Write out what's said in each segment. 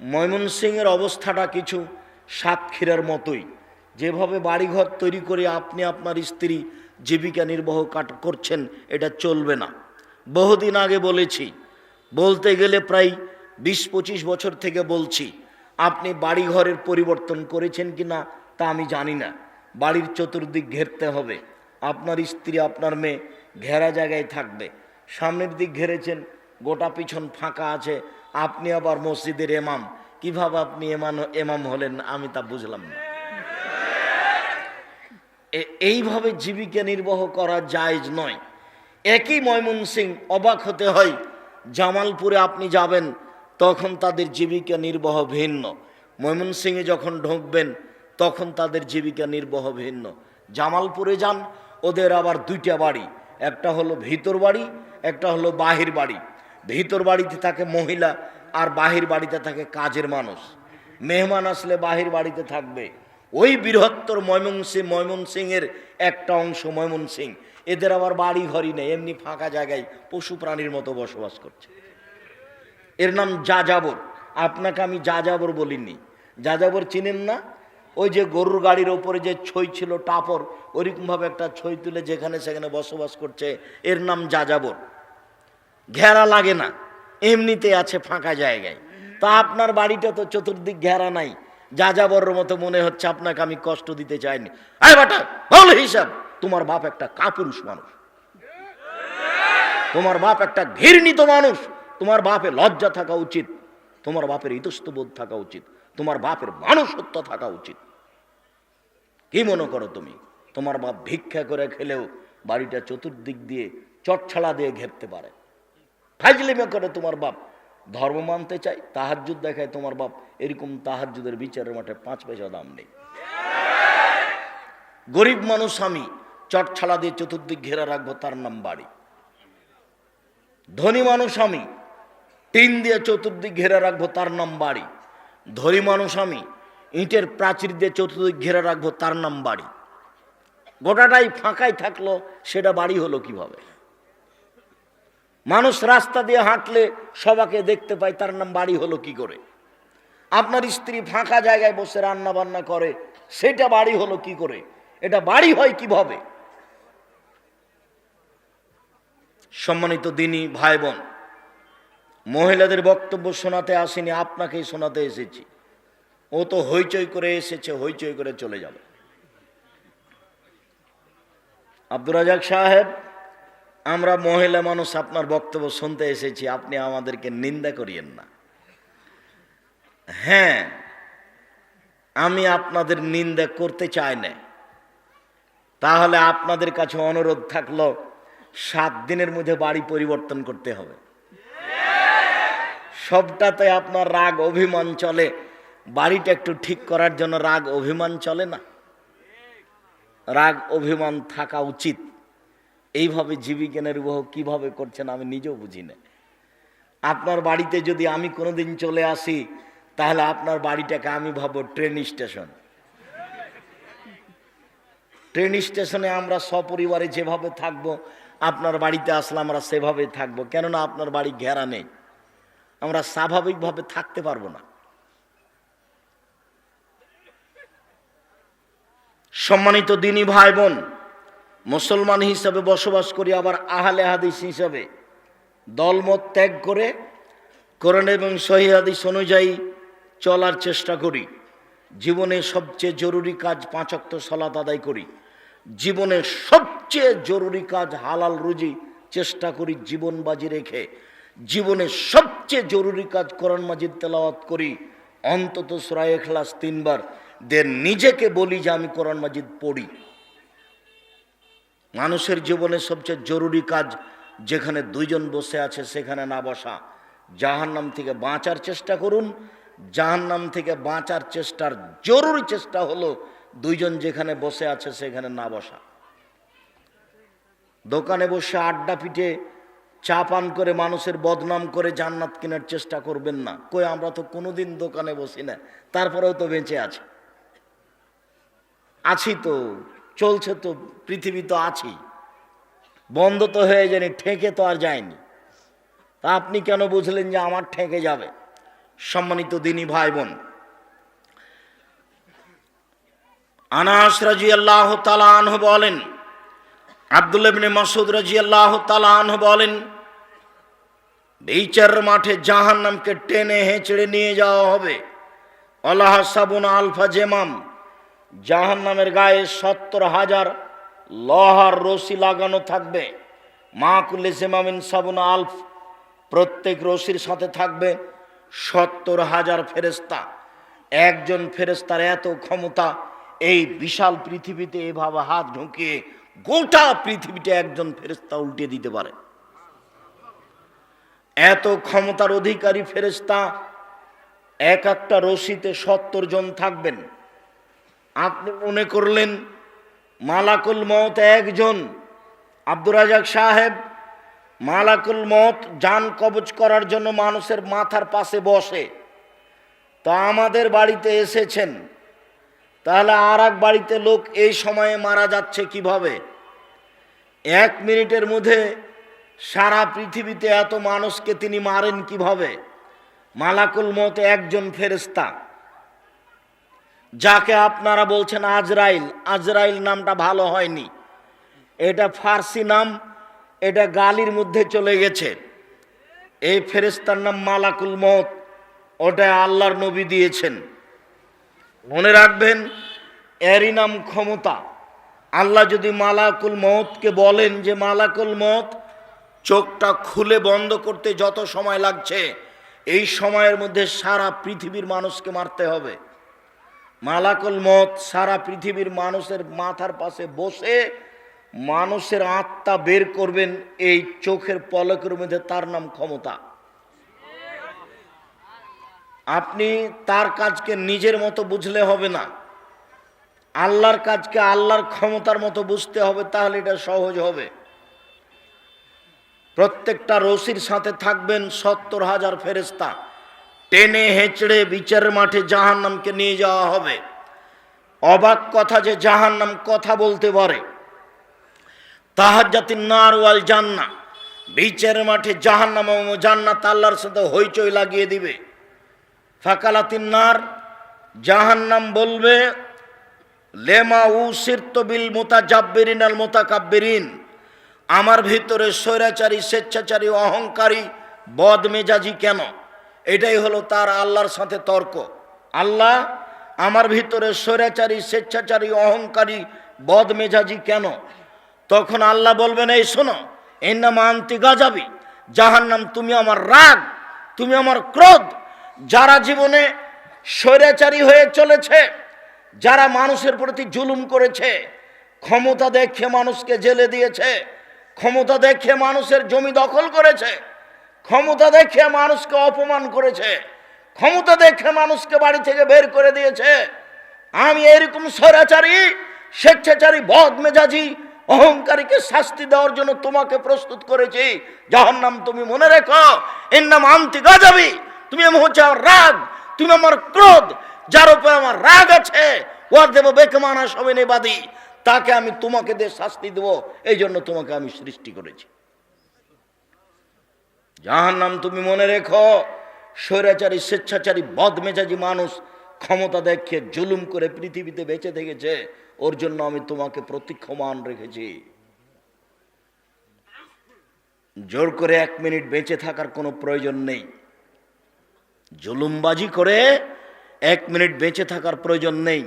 ময়মনসিংহের অবস্থাটা কিছু সাতক্ষীরার মতোই। যেভাবে বাড়িঘর তৈরি করে আপনি আপনার স্ত্রী জীবিকা নির্বাহ কাট করছেন, এটা চলবে না। বহুদিন আগে বলেছি, বলতে গেলে প্রায় বিশ পঁচিশ বছর থেকে বলছি, আপনি বাড়িঘরের পরিবর্তন করেছেন কি না তা আমি জানি না। বাড়ির চতুর্দিক ঘেরতে হবে। আপনার স্ত্রী, আপনার মেয়ে ঘেরা জায়গায় থাকবে। সামনের দিক ঘেরেছেন, গোটা পিছন ফাঁকা আছে আপনি আবার মসজিদের এমাম কীভাবে আপনি এমান এমাম হলেন আমি তা বুঝলাম না। এইভাবে জীবিকা নির্বাহ করা জায়েজ নয়। একই ময়মনসিং অবাক হতে হয়, জামালপুরে আপনি যাবেন, তখন তাদের জীবিকা নির্বাহ ভিন্ন। ময়মনসিংহে যখন ঢুকবেন, তখন তাদের জীবিকা নির্বাহ ভিন্ন। জামালপুরে যান, ওদের আবার দুইটা বাড়ি, একটা হলো ভিতর বাড়ি, একটা হলো বাহির বাড়ি। ভিতর বাড়িতে থাকে মহিলা আর বাহির বাড়িতে থাকে কাজের মানুষ। মেহমান আসলে বাহির বাড়িতে থাকবে। ওই বৃহত্তর ময়মনসিং ময়মনসিংহের একটা অংশ ময়মনসিং এদের আবার বাড়ি ঘরই নেই, এমনি ফাঁকা জায়গায় পশু প্রাণীর মতো বসবাস করছে। এর নাম যাযাবর। আপনাকে আমি যাযাবর বলিনি। যাযাবর চিনেন না? ওই যে গরুর গাড়ির ওপরে যে ছই ছিল, টাপর, ওইরকমভাবে একটা ছই তুলে যেখানে সেখানে বসবাস করছে। এর নাম যাযাবর। ঘেরা লাগে না। এমনিতে আছে ফাঁকা জায়গায়। তা আপনার বাড়িটা তো চতুর্দিক ঘেরা নাই। যাযাবরের মতো মনে হচ্ছে আপনাকে আমি কষ্ট দিতে চাইনি। বল হিসাব। তোমার বাপ একটা কাপুরুষ মানুষ। তোমার বাপ একটা ঘৃণিত মানুষ। তোমার বাপে লজ্জা থাকা উচিত। তোমার বাপের ইতস্তবোধ থাকা উচিত। তোমার বাপের মানুষত্ব থাকা উচিত। কি মনে করো তুমি? তোমার বাপ ভিক্ষা করে খেলেও বাড়িটা চতুর্দিক দিয়ে চটছাড়া দিয়ে ঘেরতে পারে। ফাজলিমে করে তোমার বাপ। ধর্ম মানতে চাই তাহাজ্জুদ দেখায় তোমার বাপ। এরকম তাহাজ্জুদের বিচারের মাঠে পাঁচ পয়সা দাম নেই। গরিব মানুষ আমি চটছাড়া দিয়ে চতুর্দিক ঘেরা রাখব, তার নাম বাড়ি। ধনী মানুষ আমি, টিন দিয়ে চতুর্দিক ঘেরা রাখব, তার নাম বাড়ি। ধনী মানুষ আমি, ইটের প্রাচীর দিয়ে চতুর্দিক ঘেরা রাখব, তার নাম বাড়ি। গোটাটাই ফাঁকাই থাকল, সেটা বাড়ি হলো কীভাবে? মানুষ রাস্তা দিয়ে হাঁটলে সবাকে দেখতে পায়, তার নাম বাড়ি হলো কি করে? আপনার স্ত্রী ফাঁকা জায়গায় বসে রান্না বান্না করে, সেটা বাড়ি হলো কি করে? এটা বাড়ি হয় কীভাবে? সম্মানিত দিনী ভাই বোন মহিলাদের বক্তব্য শোনাতে আসেনি, আপনাকেই শোনাতে এসেছি। ও তো হইচই করে এসেছে, হইচই করে চলে যাবে। আব্দুর রাজাক সাহেব আমরা মহিলা মানুষ আপনার বক্তব্য শুনতে এসেছি, আপনি আমাদেরকে নিন্দা করিয়েন না। হ্যাঁ আমি আপনাদের নিন্দা করতে চাই না। তাহলে আপনাদের কাছে অনুরোধ থাকল, সাত দিনের মধ্যে বাড়ি পরিবর্তন করতে হবে। সবটাতে আপনার রাগ অভিমান চলে। বাড়িটা একটু ঠিক করার জন্য রাগ অভিমান চলে না? রাগ অভিমান থাকা উচিত। এইভাবে জীবিকা নির্বাহ কীভাবে করছেন আমি নিজেও বুঝি না। আপনার বাড়িতে যদি আমি কোনোদিন চলে আসি, তাহলে আপনার বাড়িটাকে আমি ভাবো ট্রেন স্টেশন। ট্রেন স্টেশনে আমরা সপরিবারে যেভাবে থাকব, আপনার বাড়িতে আসলে আমরা সেভাবে থাকব, কেননা আপনার বাড়ি ঘেরা নেই। আমরা স্বাভাবিকভাবে থাকতে পারব না। সম্মানিত দিনী ভাই বোন মুসলমান হিসাবে বসবাস করি, আবার আহলে হাদিস হিসাবে। দলমত ত্যাগ করে কোরআন এবং সহি হাদিস অনুযায়ী চলার চেষ্টা করি। জীবনে সবচেয়ে জরুরি কাজ পাঁচক্ত সলাত আদায় করি। জীবনে সবচেয়ে জরুরি কাজ হালাল রুজি চেষ্টা করি জীবন বাজি রেখে। জীবনে সবচেয়ে জরুরি কাজ কোরআন মাজিদ তেলাওয়াত করি। অন্তত সুরায় এখলাস তিনবার। দের নিজেকে বলি যে আমি কোরআন মাজিদ পড়ি। মানুষের জীবনে সবচেয়ে জরুরি কাজ যেখানে দুইজন বসে আছে সেখানে না বসা। জাহান্নাম থেকে বাঁচার চেষ্টা করুন। জাহান্নাম থেকে বাঁচার চেষ্টার জরুরি চেষ্টা হলো দুইজন যেখানে বসে আছে সেখানে না বসা। দোকানে বসে আড্ডা পিঠে চা পান করে মানুষের বদনাম করে জান্নাত কেনার চেষ্টা করবেন না। কই, আমরা তো কোনোদিন দোকানে বসি না। তারপরেও তো বেঁচে আছে। আছি তো। চলছে তো, পৃথিবী তো আছি বন্ধ তো হয়ে যায়নি, ঠেকে তো আর যায়নি। তা আপনি কেন বুঝলেন যে আমার ঠেকে যাবে? সম্মানিত দিনী ভাই বোন আনাস রাজি আল্লাহ তালাহ বলেন আবদুল্লাবিন মাসুদ রাজি আল্লাহ তালাহ বলেন, বিচার মাঠে জাহান নামকে টেনে হেঁচড়ে নিয়ে যাওয়া হবে। আল্লাহ সাবুন আলফা জেমাম জাহান নামের গায়ে সত্তর হাজার লহার রশি লাগানো থাকবে। মা কুল্লে জেমামিন সাবুন আলফ প্রত্যেক রশির সাথে থাকবে সত্তর হাজার ফেরেস্তা একজন ফেরেস্তার এত ক্ষমতা, এই বিশাল পৃথিবীতে এভাবে হাত ঢুকিয়ে গোটা পৃথিবীতে একজন ফেরেস্তা উল্টে দিতে পারে। এত ক্ষমতার অধিকারী ফেরেস্তা এক একটা রশিতে সত্তর জন থাকবেন। আপনি মনে করলেন মালাকুল মত একজন? আব্দুর রাজাক সাহেব, মালাকুল মত যান কবজ করার জন্য মানুষের মাথার পাশে বসে। তা আমাদের বাড়িতে এসেছেন। তাহলে আর এক বাড়িতে লোক এই সময়ে মারা যাচ্ছে কীভাবে? এক মিনিটের মধ্যে সারা পৃথিবীতে এত মানুষকে তিনি মারেন কীভাবে? মালাকুল মত একজন ফেরেস্তা যাকে আপনারা বলছেন আজরাইল আজরাইল নামটা ভালো হয়নি। এটা ফার্সি নাম, এটা গালির মধ্যে চলে গেছে। এই ফেরেস্তার নাম মালাকুল মত ওটা আল্লাহর নবী দিয়েছেন। মনে রাখবেন, এরই নাম ক্ষমতা। আল্লাহ যদি মালাকুল মতকে বলেন যে, মালাকুল মত চোখটা খুলে বন্ধ করতে যত সময় লাগছে, এই সময়ের মধ্যে সারা পৃথিবীর মানুষকে মারতে হবে। মালাকুল মত সারা পৃথিবীর মানুষের মাথার পাশে বসে মানুষের আত্মা বের করবেন এই চোখের পলকের মধ্যে, তার নাম ক্ষমতা। আপনি তার কাজকে নিজের মতো বুঝলে হবে না। আল্লাহর কাজকে আল্লাহর ক্ষমতার মতো বুঝতে হবে, তাহলে এটা সহজ হবে। প্রত্যেকটা রশির সাথে থাকবেন সত্তর হাজার ফেরেস্তা টেনে হেঁচড়ে বিচারের মাঠে জাহান্নামকে নিয়ে যাওয়া হবে। অবাক কথা যে জাহান্নাম কথা বলতে পারে। তাহাজ্জাতিন নার ওয়াল জান্না বিচারের মাঠে জাহান্নাম ও জান্নাত আল্লাহর সাথে হইচই লাগিয়ে দিবে। ফাকালাতিন নার, জাহান্নাম বলবে, লেমা উ সিরতবিল মোতা জাব্বেরিন আল মোতা কাব্বেরিন আমার ভিতরে স্বৈরাচারী, স্বেচ্ছাচারী, অহংকারী, বদমেজাজি কেন? এটাই হলো তার আল্লাহর সাথে তর্ক। আল্লাহ, আমার ভিতরে স্বৈরাচারী, স্বেচ্ছাচারী, অহংকারী বদ বদমেজাজি কেন? তখন আল্লাহ বলবেন, এই শোনো এর নাম আন্তি গাজাবি যাহার নাম তুমি আমার রাগ, তুমি আমার ক্রোধ। যারা জীবনে স্বৈরাচারী হয়ে চলেছে, যারা মানুষের প্রতি জুলুম করেছে, ক্ষমতা দেখে মানুষকে জেলে দিয়েছে, ক্ষমতা দেখে মানুষের জমি দখল করেছে ক্ষমতা দেখে মানুষকে অপমান করেছে, ক্ষমতা দেখে মানুষকে বাড়ি থেকে বের করে দিয়েছে। আমি এরকম স্বৈরাচারী, স্বেচ্ছাচারী বদ মেজাজি অহংকারীকে শাস্তি দেওয়ার জন্য তোমাকে প্রস্তুত করেছি। যাহার নাম তুমি মনে রেখো, এর নাম আন্তি গাজাবি তুমি হচ্ছে আমার রাগ, তুমি আমার ক্রোধ, যার উপর আমার রাগ আছে। ওর দেব বেকমানা সবিনেবাদী তাকে আমি তোমাকে দিয়ে শাস্তি দেব, এই জন্য তোমাকে আমি সৃষ্টি করেছি। যাহার নাম তুমি মনে রেখো, স্বৈরাচারী, স্বেচ্ছাচারী, বদমেজাজি মানুষ ক্ষমতা দেখে জুলুম করে পৃথিবীতে বেঁচে থেকেছে। ওর জন্য আমি তোমাকে প্রতীক্ষমান রেখেছি। জোর করে এক মিনিট বেঁচে থাকার কোনো প্রয়োজন নেই। জুলুমবাজি করে এক মিনিট বেঁচে থাকার প্রয়োজন নেই।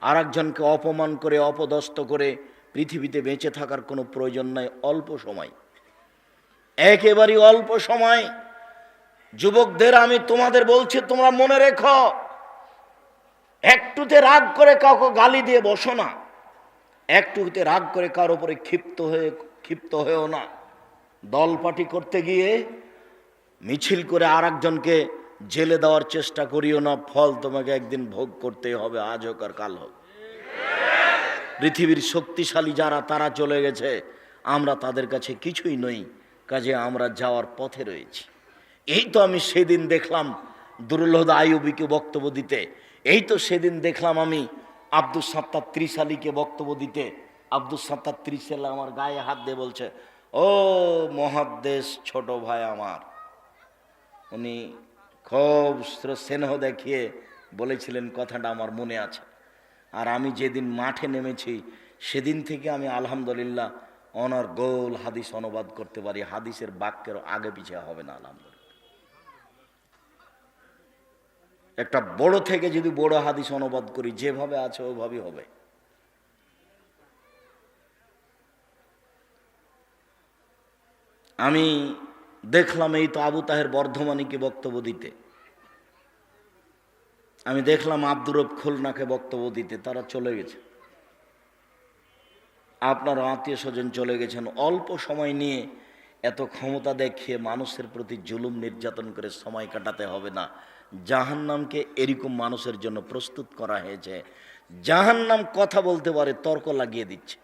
আর একজনকে অপমান করে, অপদস্থ করে পৃথিবীতে বেঁচে থাকার কোনো প্রয়োজন নাই। অল্প সময়। একেবারেই অল্প সময়। যুবকদের আমি তোমাদের বলছি, তোমরা মনে রেখো। একটুতে রাগ করে কাউকে গালি দিয়ে বসো না। একটুতে রাগ করে কার উপরে ক্ষিপ্ত হয়ে, ক্ষিপ্ত হয়েও না। দল পার্টি করতে গিয়ে মিছিল করে আর একজনকে জেলে দেওয়ার চেষ্টা করিও না। ফল তোমাকে একদিন ভোগ করতে হবে, আজ হোক আর কাল হোক। পৃথিবীর শক্তিশালী যারা, তারা চলে গেছে। আমরা তাদের কাছে কিছুই নই। কাজে আমরা যাওয়ার পথে রয়েছি। এই তো আমি সেদিন দেখলাম দুরুল্লহ আইয়ুবিকে বক্তব্য দিতে। এই তো সেদিন দেখলাম আমি আব্দুল সাত্তার ত্রিশ আলীকে বক্তব্য দিতে। আব্দুল সাত্তার ত্রিশ আলী আমার গায়ে হাত দিয়ে বলছে, ও মহাদ্দেশ ছোট ভাই আমার। উনি খুব স্নেহ দেখিয়ে বলেছিলেন, কথাটা আমার মনে আছে। আর আমি যেদিন মাঠে নেমেছি, সেদিন থেকে আমি আলহামদুলিল্লাহ অনার গোল হাদিস অনুবাদ করতে পারি, হাদিসের বাক্যের আগে পিছিয়ে হবে না, আলহামদুলিল্লাহ। একটা বড় থেকে যদি বড় হাদিস অনুবাদ করি, যেভাবে আছে ওইভাবেই হবে। আমি দেখলাম এই তো আবু তাহের বর্ধমানীকে বক্তব্য দিতে। আমি দেখলাম আব্দুর রব খুলনাকে বক্তব্য দিতে, তারা চলে গেছে। আপনার আত্মীয় স্বজন চলে গেছেন, অল্প সময় নিয়ে এত ক্ষমতা দেখিয়ে মানুষের প্রতি জুলুম নির্যাতন করে সময় কাটাতে হবে না। জাহান্নামকে এরকম মানুষের জন্য প্রস্তুত করা হয়েছে। জাহান্নাম কথা বলতে পারে, তর্ক লাগিয়ে দিচ্ছে।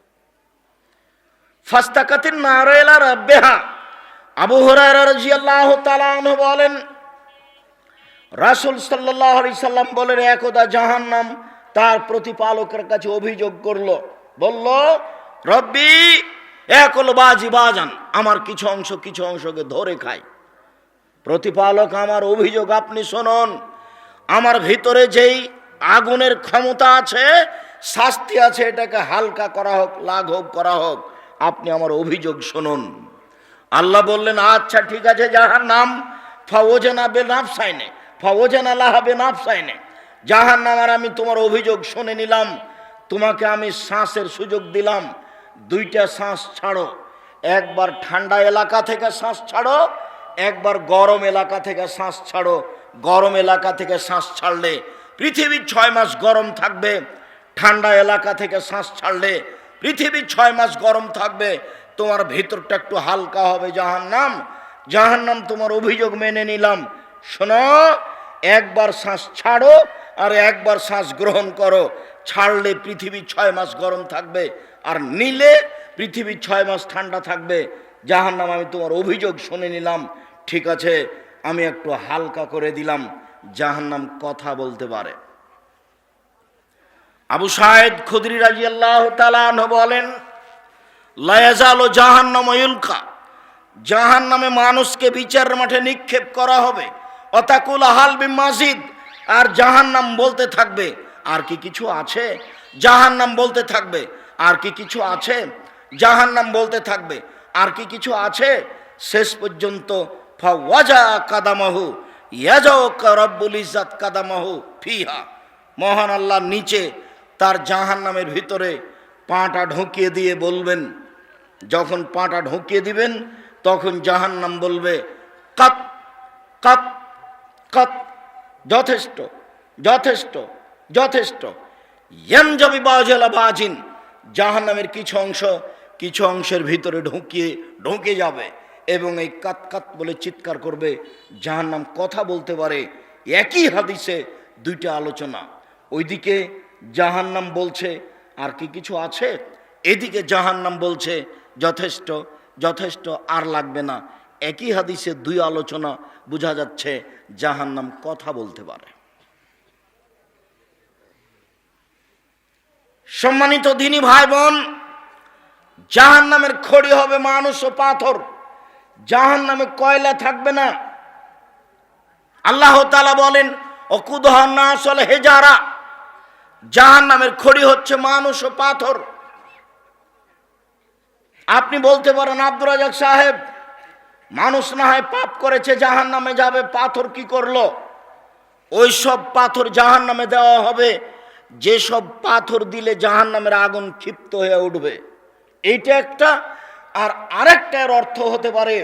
বলেন, রাসূল সাল্লাম বলেন, একদা জাহান্নাম তার প্রতিপালকের কাছে অভিযোগ করল। বলল রব্বি একল বাজি বাজান, আমার কিছু অংশ কিছু অংশকে ধরে খায়। প্রতিপালক আমার অভিযোগ, আপনি শুনুন, আমার ভিতরে যেই আগুনের ক্ষমতা আছে, শাস্তি আছে, এটাকে হালকা করা হোক, লাঘব করা হোক, আপনি আমার অভিযোগ শুনুন। আল্লাহ বললেন আচ্ছা ঠিক আছে যাহার নাম ফাওজেনা বে নাফসাইনে, ফাওজেনা লাহা বে নাফসাইনে। যাহার নাম আর আমি তোমার অভিযোগ শুনে নিলাম, তোমাকে আমি শ্বাসের সুযোগ দিলাম দুইটা শ্বাস ছাড়ো। একবার ঠান্ডা এলাকা থেকে শ্বাস ছাড়ো, একবার গরম এলাকা থেকে শ্বাস ছাড়ো। গরম এলাকা থেকে শ্বাস ছাড়লে পৃথিবীর ছয় মাস গরম থাকবে। ঠান্ডা এলাকা থেকে শ্বাস ছাড়লে পৃথিবীর ছয় মাস গরম থাকবে। তোমার ভিতরটা একটু হালকা হবে জাহান্নাম। জাহান্নাম তোমার অভিযোগ মেনে নিলাম। শোনো, একবার শ্বাস ছাড়ো আর একবার শ্বাস গ্রহণ করো। ছাড়লে পৃথিবী ছয় মাস গরম থাকবে। আর নিলে পৃথিবী ছয় মাস ঠান্ডা থাকবে। যাহার নাম আমি তোমার অভিযোগ শুনে নিলাম। ঠিক আছে, আমি একটু হালকা করে দিলাম। যাহার নাম কথা বলতে পারে। আবু সাহেদ খুদরি রাজি আল্লাহ বলেন, লায়াজাল ও জাহান্নাম ইউলকা জাহান নামে মানুষকে বিচারের মাঠে নিক্ষেপ করা হবে। অতাকুল হালবি মাসিদ আর জাহান্নাম বলতে থাকবে। আর কি কিছু আছে? জাহান নাম বলতে থাকবে। আর কি কিছু আছে? জাহান্নাম বলতে থাকবে, আর কি কিছু আছে? শেষ পর্যন্ত, ফাওয়াজা কাদামাহু কাদামাহু ফিহা। মহান আল্লাহ নিচে তার জাহান্নামের ভিতরে পাটা ঢুকিয়ে দিয়ে বলবেন। যখন পাটা ঢুকিয়ে দিবেন, তখন জাহান্নাম বলবে, কাত কাত কাত, যথেষ্ট যথেষ্ট যথেষ্ট। ইয়ানজাবি বাজেলা বাজিন জাহান্নামের কিছু অংশ কিছু অংশের ভিতরে ঢুকিয়ে, ঢুকে যাবে এবং এই কাত কাত বলে চিৎকার করবে। জাহান্নাম কথা বলতে পারে, একই হাদিসে দুইটা আলোচনা। ওইদিকে জাহান্নাম বলছে, আর কি কিছু আছে? এদিকে জাহান্নাম বলছে, যথেষ্ট যথেষ্ট, আর লাগবে না। একই হাদিসে দুই আলোচনা বোঝা যাচ্ছে, জাহান্নাম কথা বলতে পারে। সম্মানিত দিনী ভাই বোন জাহান নামের খড়ি হবে মানুষ ও পাথর। জাহান নামে কয়লা থাকবে না। আল্লাহ তালা বলেন অকুদহান না আসলে হেজারা। জাহান নামের খড়ি হচ্ছে মানুষ ও পাথর। আপনি বলতে পারেন, আব্দুর রাজাক সাহেব, মানুষ না হয় পাপ করেছে জাহান নামে যাবে, পাথর কি করল? ওই সব পাথর জাহান নামে দেওয়া হবে। যেসব পাথর দিলে জাহান নামের আগুন ক্ষিপ্ত হয়ে উঠবে, এইটা একটা। আর আরেকটার অর্থ হতে পারে,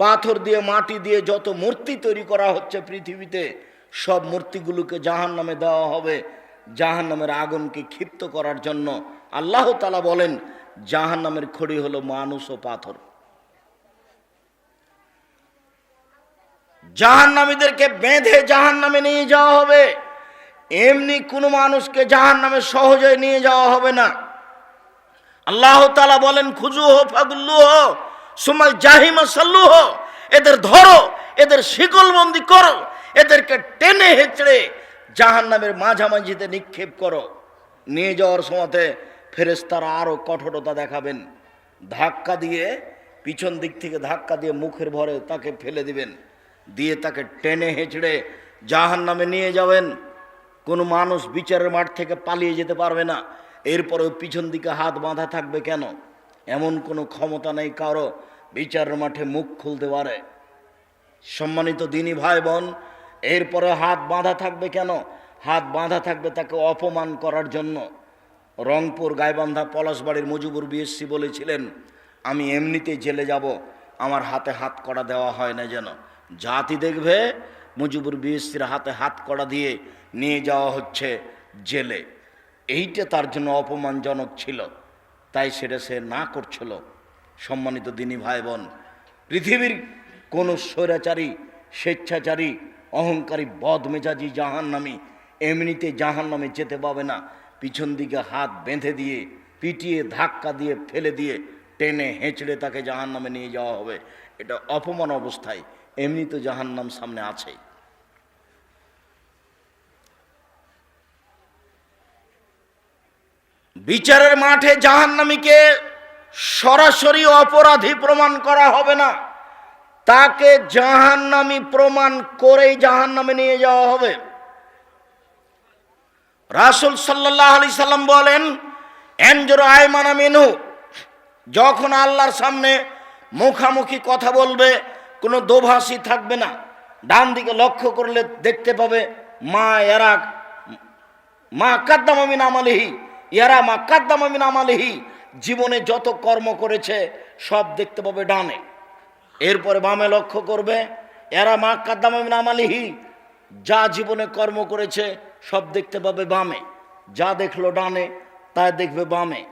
পাথর দিয়ে, মাটি দিয়ে যত মূর্তি তৈরি করা হচ্ছে পৃথিবীতে, সব মূর্তিগুলোকে জাহান নামে দেওয়া হবে জাহান নামের আগুনকে ক্ষিপ্ত করার জন্য। আল্লাহ তালা বলেন জাহান নামের খড়ি হলো মানুষ ও পাথর। জাহান নামীদেরকে বেঁধে জাহান নামে নিয়ে যাওয়া হবে। এমনি কোনো মানুষকে জাহান নামে সহজে নিয়ে যাওয়া হবে না। আল্লাহ তালা বলেন খুজু হো ফাগুল্লু হো সুমাল জাহিমা সাল্লু হো এদের ধরো, এদের শিকলবন্দি করো, এদেরকে টেনে হেঁচড়ে জাহান নামের মাঝামাঝিতে নিক্ষেপ করো। নিয়ে যাওয়ার সময়তে ফেরেস্তারা আরও কঠোরতা দেখাবেন। ধাক্কা দিয়ে, পিছন দিক থেকে ধাক্কা দিয়ে মুখের ভরে তাকে ফেলে দিবেন। দিয়ে তাকে টেনে হেঁচড়ে জাহান নামে নিয়ে যাবেন। কোনো মানুষ বিচারের মাঠ থেকে পালিয়ে যেতে পারবে না। এরপরেও পিছন দিকে হাত বাঁধা থাকবে কেন? এমন কোনো ক্ষমতা নেই কারও বিচারের মাঠে মুখ খুলতে পারে। সম্মানিত দিনী ভাই বোন এরপরে হাত বাঁধা থাকবে কেন? হাত বাঁধা থাকবে তাকে অপমান করার জন্য। রংপুর গাইবান্ধা পলাশবাড়ির মুজিবুর বিএসসি বলেছিলেন, আমি এমনিতেই জেলে যাব, আমার হাতে হাত কড়া দেওয়া হয় না যেন। জাতি দেখবে মুজিবুর বিএসসির হাতে হাত কড়া দিয়ে নিয়ে যাওয়া হচ্ছে জেলে। এইটা তার জন্য অপমানজনক ছিল। তাই সেটা সে না করছিল। সম্মানিত দিনী ভাই বোন পৃথিবীর কোনো স্বৈরাচারী, স্বেচ্ছাচারী, অহংকারী বদ বদমেজাজি জাহান্নামী এমনিতে জাহান্নামে যেতে পাবে না। পিছন দিকে হাত বেঁধে দিয়ে, পিটিয়ে, ধাক্কা দিয়ে, ফেলে দিয়ে টেনে হেঁচড়ে তাকে জাহান্নামে নিয়ে যাওয়া হবে। এটা অপমান অবস্থায়। এমনি তো জাহান্নাম সামনে আছেই বিচারের মাঠে জাহান্নামীকে সরাসরি অপরাধী প্রমাণ করা হবে না। তাকে জাহান্নামী প্রমাণ করেই জাহান্নামে নিয়ে যাওয়া হবে। রাসুল সাল্লাহ আলি সাল্লাম বলেন, এনজোর আয়মানা মেনু যখন আল্লাহর সামনে মুখামুখি কথা বলবে কোনো দোভাষী থাকবে না। ডান দিকে লক্ষ্য করলে দেখতে পাবে, মা এরা মা কাদ্দামিন আমালিহি ইয়ারা মা কাদ্দামিন আমালিহি। জীবনে যত কর্ম করেছে, সব দেখতে পাবে ডানে। এরপরে বামে লক্ষ্য করবে, এরা মা কাদ্দামিন আমালিহি, যা জীবনে কর্ম করেছে, সব দেখতে পাবে বামে। যা দেখল ডানে, তাই দেখবে বামে।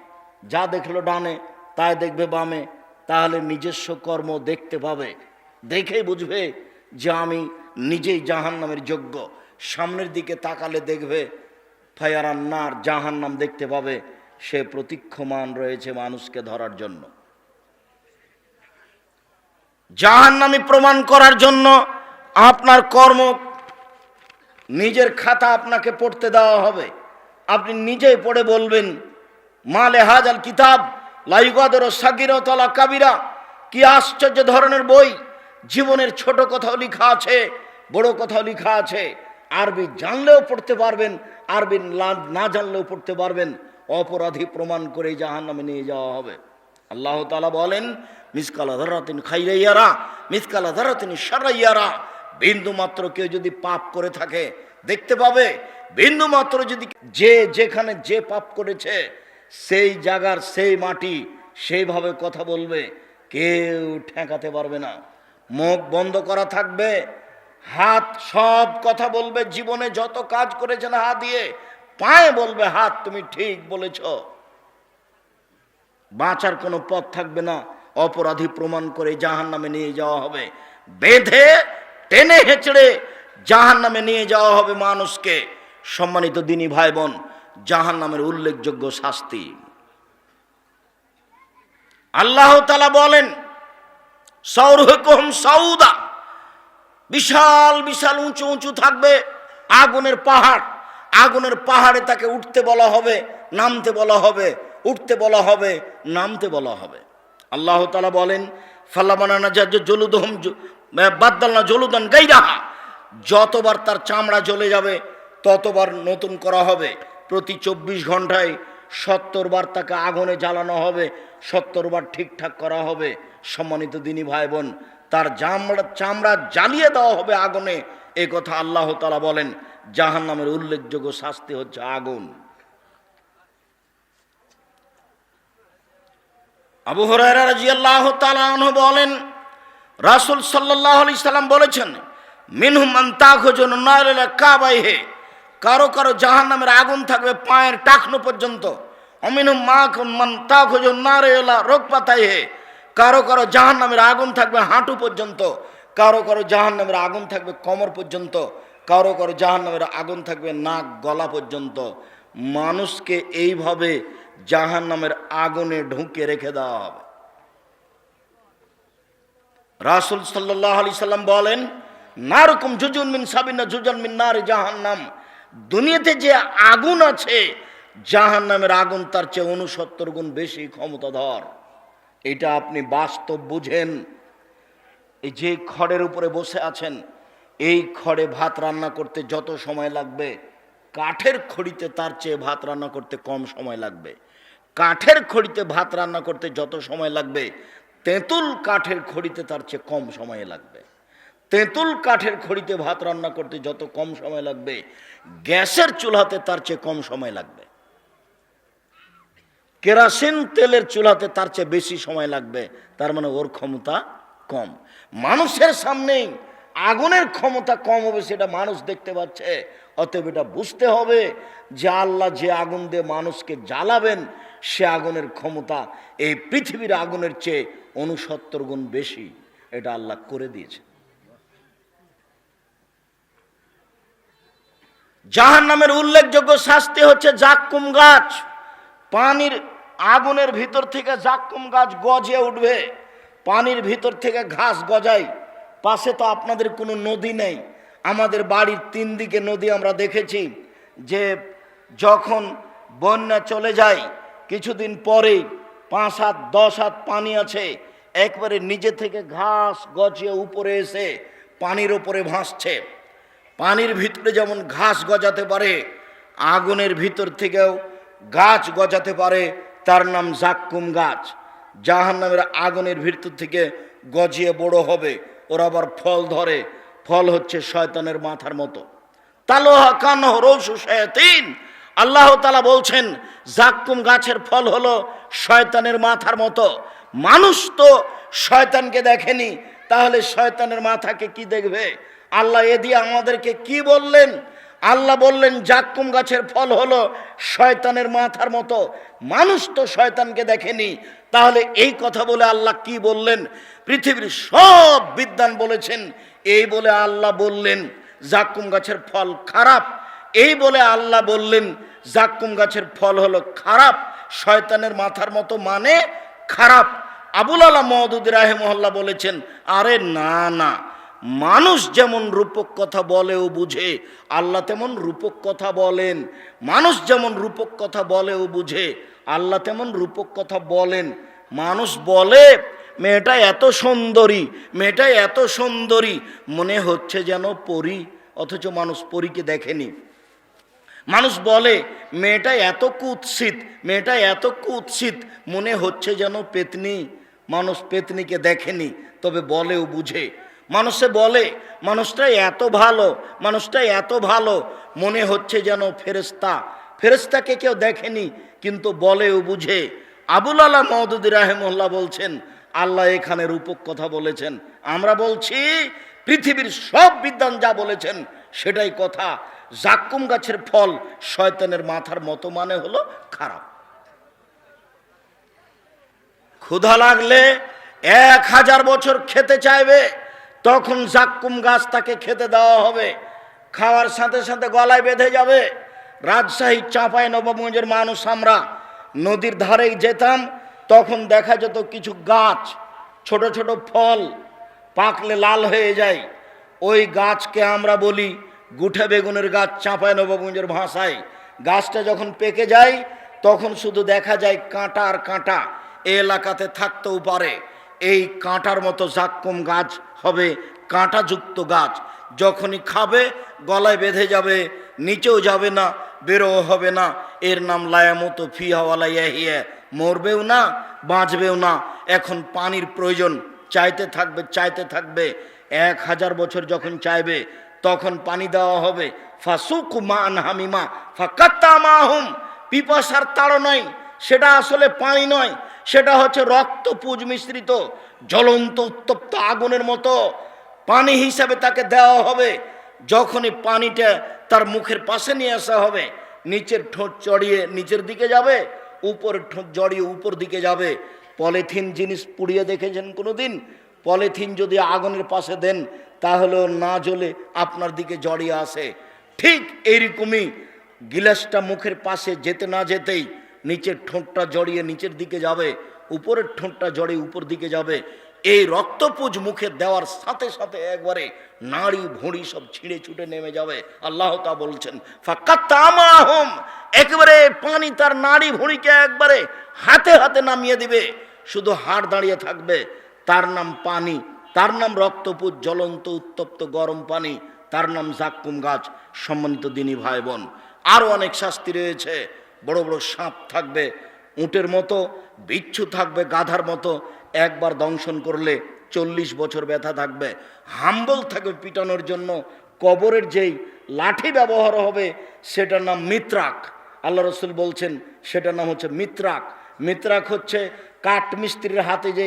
যা দেখল ডানে, তাই দেখবে বামে। তাহলে নিজস্ব কর্ম দেখতে পাবে। দেখেই বুঝবে যে আমি নিজেই জাহান নামের যোগ্য। সামনের দিকে তাকালে দেখবে ফায়ারান্নার জাহান নাম দেখতে পাবে, সে প্রতীক্ষমান রয়েছে মানুষকে ধরার জন্য। জাহান্নামি প্রমাণ করার জন্য আপনার কর্ম নিজের খাতা আপনাকে পড়তে দেওয়া হবে। আপনি নিজেই পড়ে বলবেন মা মালে হাজাল কিতাব, লাইগাদের সাকিরতলা কাবিরা, কি আশ্চর্য ধরনের বই জীবনের ছোট কথাও লেখা আছে, বড় কথাও লেখা আছে। আরবি জানলেও পড়তে পারবেন, আরবি না- জানলেও পড়তে পারবেন। অপরাধী প্রমাণ করে জাহান নামে নিয়ে যাওয়া হবে। আল্লাহ তালা বলেন, মিসকালা ধরাতিন খাইরাইয়ারা, মিসকালা ধরাতিন সারাইয়ারা বিন্দু মাত্র কেউ যদি পাপ করে থাকে, দেখতে পাবে, বিন্দু মাত্র যদি যে যেখানে যে পাপ করেছে, সেই জায়গার সেই মাটি সেইভাবে কথা বলবে, কেউ ঠেকাতে পারবে না। মুখ বন্ধ করা থাকবে, হাত সব কথা বলবে, জীবনে যত কাজ করেছেন হাত দিয়ে, পায়ে বলবে, হাত তুমি ঠিক বলেছ। বাঁচার কোনো পথ থাকবে না, অপরাধী প্রমাণ করে জাহান নামে নিয়ে যাওয়া হবে। বেঁধে, টেনে হেঁচড়ে জাহান নামে নিয়ে যাওয়া হবে মানুষকে। সম্মানিত দিনী ভাই বোন জাহান নামের উল্লেখযোগ্য শাস্তি। আল্লাহ তালা বলেন সৌদা। বিশাল বিশাল উঁচু উঁচু থাকবে আগুনের পাহাড়। আগুনের পাহাড়ে তাকে উঠতে বলা হবে, নামতে বলা হবে, উঠতে বলা হবে, নামতে বলা হবে। আল্লাহ তালা বলেন ফাল্লাবানা যা জলুদহম বাদ্দালনা জলুদান গাইরাহা। যতবার তার চামড়া জ্বলে যাবে, ততবার নতুন করা হবে। প্রতি চব্বিশ ঘন্টায় সত্তর বার তাকে আগুনে জ্বালানো হবে সত্তর বার ঠিকঠাক করা হবে। সম্মানিত দিনী ভাই বোন তার চামড়া চামড়া জ্বালিয়ে দেওয়া হবে আগুনে। এ কথা আল্লাহ তালা বলেন জাহান নামের উল্লেখযোগ্য শাস্তি হচ্ছে আগুন। আবু তালাহ বলেন, রাসুল সাল্লাহ আলি সাল্লাম বলেছেন, মিনহুম আন্তাখন কাবাই হে কারও কারও জাহান নামের আগুন থাকবে পায়ের টাকনো পর্যন্ত। অমিনহুম মা মান তাখোজ নারেলা রোগ পাতাই হে কারও কারও জাহান নামের আগুন থাকবে হাঁটু পর্যন্ত, কারও কারও জাহান নামের আগুন থাকবে কমর পর্যন্ত, কারও কারও জাহান নামের আগুন থাকবে নাক, গলা পর্যন্ত। মানুষকে এইভাবে জাহান নামের আগুনে ঢুকে রেখে দেওয়া হবে। রাসুল সাল্লাহ আলি সাল্লাম বলেন, নারকম জুজুন মিন সাবিনা, জুজন মিন নার জাহান্নাম। দুনিয়াতে যে আগুন আছে জাহান নামের আগুন তার চেয়ে উনসত্তর গুণ বেশি ক্ষমতাধর। এটা আপনি বাস্তব বুঝেন। এই যে খড়ের উপরে বসে আছেন, এই খড়ে ভাত রান্না করতে যত সময় লাগবে, কাঠের খড়িতে তার চেয়ে ভাত রান্না করতে কম সময় লাগবে। কাঠের খড়িতে ভাত রান্না করতে যত সময় লাগবে, তেঁতুল কাঠের খড়িতে তার চেয়ে কম সময় লাগবে। তেঁতুল কাঠের খড়িতে ভাত রান্না করতে যত কম সময় লাগবে, গ্যাসের চুলাতে তার চেয়ে কম সময় লাগবে। কেরাসিন তেলের চুলাতে তার চেয়ে বেশি সময় লাগবে। তার মানে ওর ক্ষমতা কম। মানুষের সামনেই আগুনের ক্ষমতা কম হবে সেটা মানুষ দেখতে পাচ্ছে। অতএব এটা বুঝতে হবে যে আল্লাহ যে আগুন দিয়ে মানুষকে জ্বালাবেন, সে আগুনের ক্ষমতা এই পৃথিবীর আগুনের চেয়ে অনুসত্তর গুণ বেশি। এটা আল্লাহ করে দিয়েছে। জাহান নামের উল্লেখযোগ্য শাস্তি হচ্ছে জাক্কুম গাছ। পানির আগুনের ভিতর থেকে জাক্কুম গাছ গজে উঠবে, পানির ভিতর থেকে ঘাস গজায় পাশে তো আপনাদের কোনো নদী নেই। আমাদের বাড়ির তিন দিকে নদী আমরা দেখেছি, যে যখন বন্যা চলে যায়, কিছুদিন পরেই পাঁচ হাত, দশ হাত পানি আছে, একবারে নিজে থেকে ঘাস গজিয়ে উপরে এসে পানির ওপরে ভাসছে। পানির ভিতরে যেমন ঘাস গজাতে পারে, আগুনের ভিতর থেকেও গাছ গজাতে পারে তার নাম জাক্কুম গাছ। জাহান নামের আগুনের ভিতর থেকে গজিয়ে বড় হবে। ওর আবার ফল ধরে। ফল হচ্ছে শয়তানের মাথার মতো। তালোহা, কানহ রৌসু আল্লাহ তালা বলছেন, জাক্কুম গাছের ফল হলো শয়তানের মাথার মতো। মানুষ তো শয়তানকে দেখেনি, তাহলে শয়তানের মাথাকে কি দেখবে? আল্লাহ এ দিয়ে আমাদেরকে কি বললেন? আল্লাহ বললেন, জাক্কুম গাছের ফল হলো শয়তানের মাথার মতো। মানুষ তো শয়তানকে দেখেনি। তাহলে এই কথা বলে আল্লাহ কি বললেন? পৃথিবীর সব বিদ্যান বলেছেন, এই বলে আল্লাহ বললেন, জাক্কুম গাছের ফল খারাপ। এই বলে আল্লাহ বললেন, জাক্কুম গাছের ফল হলো খারাপ। শয়তানের মাথার মতো মানে খারাপ। আবুল আলা মহদুদ রাহেমহল্লা বলেছেন, আরে না না। মানুষ যেমন রূপক কথা বলে ও বুঝে, আল্লাহ তেমন রূপক কথা বলেন। মানুষ যেমন রূপক কথা বলে ও বুঝে, আল্লাহ তেমন রূপক কথা বলেন। মানুষ বলে, মেয়েটা এত সুন্দরী, মেয়েটা এত সুন্দরী। মনে হচ্ছে যেন পরী, অথচ মানুষ পরীকে দেখেনি। মানুষ বলে, মেয়েটা এত কুৎসিত, মেয়েটা এত কুৎসিত। মনে হচ্ছে যেন পেতনি, মানুষ পেতনিকে দেখেনি, তবে বলেও বুঝে। মানুষে বলে মানুষটা এত ভালো মানুষটা এত ভালো। মনে হচ্ছে যেন ফেরেস্তা ফেরেস্তাকে কেউ দেখেনি, কিন্তু বলেও বুঝে। আবুল আল্লাহ মহদুদ রাহেমল্লা বলছেন, আল্লাহ এখানে রূপক কথা বলেছেন। আমরা বলছি, পৃথিবীর সব বিদ্যান যা বলেছেন, সেটাই কথা। জাক্কুম গাছের ফল শয়তানের মাথার মতো মানে হলো খারাপ। ক্ষুধা লাগলে এক হাজার বছর খেতে চাইবে। তখন জাক্কুম গাছ তাকে খেতে দেওয়া হবে। খাওয়ার সাথে সাথে গলায় বেঁধে যাবে। রাজশাহী, চাঁপাই নবগঞ্জের মানুষ আমরা নদীর ধারে যেতাম, তখন দেখা যেত কিছু গাছ, ছোট ছোট ফল পাকলে লাল হয়ে যায়। ওই গাছকে আমরা বলি গুঠে বেগুনের গাছ চাঁপায় নবগঞ্জের ভাষায়। গাছটা যখন পেকে যায়, তখন শুধু দেখা যায় কাঁটা আর কাঁটা। এলাকাতে থাকতেও পারে। এই কাঁটার মতো জাক্কুম গাছ হবে কাঁটাযুক্ত গাছ। যখনই খাবে, গলায় বেঁধে যাবে, নিচেও যাবে না বেরো হবে না। এর নাম লায়ামতো ফি ফিহাওয়ালা ইয়াহিয়া মরবেও না, বাঁচবেও না। এখন পানির প্রয়োজন, চাইতে থাকবে চাইতে থাকবে। এক হাজার বছর যখন চাইবে, তখন পানি দেওয়া হবে। ফাসুক মান হামিমা ফাকাত্তা মাহুম। পিপাসার তাড়ো নয় সেটা আসলে পানি নয়, সেটা হচ্ছে রক্ত পুজ মিশ্রিত। জ্বলন্ত উত্তপ্ত আগুনের মতো পানি হিসাবে তাকে দেওয়া হবে। যখনই পানিটা তার মুখের পাশে নিয়ে আসা হবে, নিচের ঠোঁট চড়িয়ে নিচের দিকে যাবে উপরের ঠোঁট জড়িয়ে উপর দিকে যাবে। পলিথিন জিনিস পুড়িয়ে দেখেছেন কোনো দিন পলিথিন যদি আগুনের পাশে দেন, তাহলেও না জ্বলে আপনার দিকে জড়িয়ে আসে। ঠিক এইরকমই গিলাসটা মুখের পাশে যেতে না যেতেই নিচের ঠোঁটটা জড়িয়ে নিচের দিকে যাবে। উপরের ঠোঁটটা জড়ে উপর দিকে যাবে। এই রক্তপুজ মুখে দেওয়ার সাথে সাথে একবারে নাড়ি ভুঁড়ি সব ছিঁড়ে ছুটে নেমে যাবে। আল্লাহ তা বলছেন ফাঁকাত্তামাহম একেবারে পানি তার নাড়ি ভুঁড়িকে একবারে হাতে হাতে নামিয়ে দিবে। শুধু হাড় দাঁড়িয়ে থাকবে, তার নাম পানি, তার নাম রক্তপুত জ্বলন্ত উত্তপ্ত গরম পানি, তার নাম জাক্কুম গাছ, সম্মানিত দিনী ভাই বোন। আরও অনেক শাস্তি রয়েছে, বড় বড় সাপ থাকবে উটের মতো, বিচ্ছু থাকবে গাধার মতো, একবার দংশন করলে চল্লিশ বছর ব্যথা থাকবে। হাম্বল থাকবে পিটানোর জন্য, কবরের যেই লাঠি ব্যবহার হবে, সেটার নাম মিত্রাক। আল্লাহ রসুল বলছেন, সেটার নাম হচ্ছে মিত্রাক। মিত্রাক হচ্ছে কাঠ মিস্ত্রির হাতে যে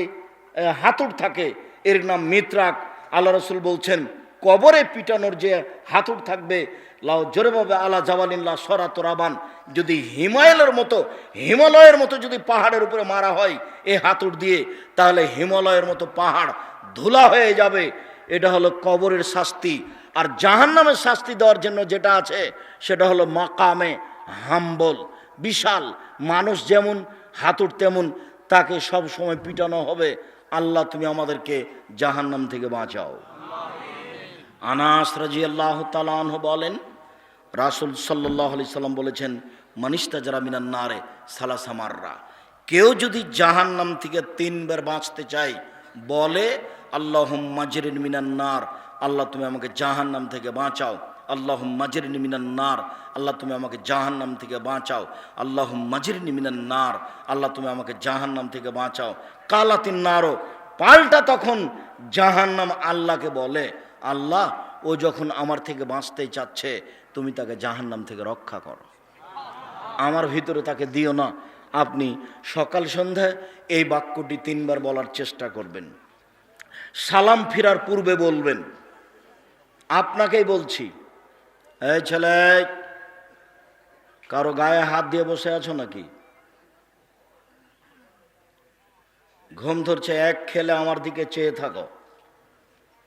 হাতুড় থাকে, এর নাম মিত্রাক। আল্লাহ রসুল বলছেন কবরে পিটানোর যে হাতুড় থাকবে, লাও জোরেভাবে আলা জাওয়ালিল্লাহ সরাত রাবান যদি হিমালয়ের মতো হিমালয়ের মতো যদি পাহাড়ের উপরে মারা হয় এই হাতুড় দিয়ে, তাহলে হিমালয়ের মতো পাহাড় ধুলা হয়ে যাবে। এটা হলো কবরের শাস্তি। আর জাহান্নামের শাস্তি দেওয়ার জন্য যেটা আছে, সেটা হলো মাকামে হাম্বল। বিশাল। মানুষ যেমন হাতুড় তেমন, তাকে সব সময় পিটানো হবে। আল্লাহ, তুমি আমাদেরকে জাহান্নাম থেকে বাঁচাও। আনাস রাজি আল্লাহ তালাহ বলেন, রাসুল সাল্লাহ আলি সাল্লাম বলেছেন মানিস্তা যারা মিনান নারে সালাসামাররা কেউ যদি জাহান্নাম থেকে তিনবার বাঁচতে চাই বলে আল্লাহ মাজরিন মিনান নার। আল্লাহ, তুমি আমাকে জাহান্নাম থেকে বাঁচাও। আল্লাহ মাজরিন মিনান নার। আল্লাহ, তুমি আমাকে জাহান্নাম থেকে বাঁচাও। আল্লাহ মাজরিন মিনান নার। আল্লাহ, তুমি আমাকে জাহান্নাম থেকে বাঁচাও। কালাতিন নারও। পাল্টা তখন জাহান্নাম আল্লাহকে বলে। আল্লাহ ও যখন আমার থেকে বাঁচতে চাচ্ছে, তুমি তাকে জাহান্নাম থেকে রক্ষা করো। আমার ভিতরে তাকে দিও না। আপনি সকাল সন্ধ্যায় এই বাক্যটি তিনবার বলার চেষ্টা করবেন। সালাম ফিরার পূর্বে বলবেন, আপনাকেই বলছি। এই ছেলে, কারও গায়ে হাত দিয়ে বসে আছো নাকি? ঘুম ধরছে, এক খেলে আমার দিকে চেয়ে থাকো।